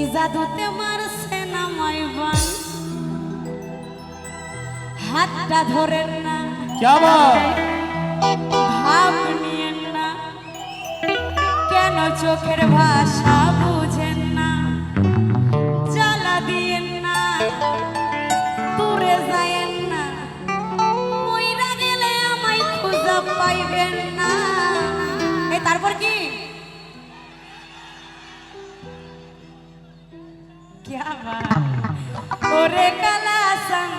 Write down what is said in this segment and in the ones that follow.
কি জাদুতে মারছে মাইবান হাতটা ধরেন না। ভাব নিয়েন না। কেন চোখের ভাষা বুঝেন না? জ্বালা দিয়েন না। দূরে যায়েন না। মইরা গেলে আমায় খুঁজা পাইবেন না। তারপর কি? ওরে কালা সাং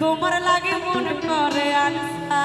তোমার লাগে মন করে আনসা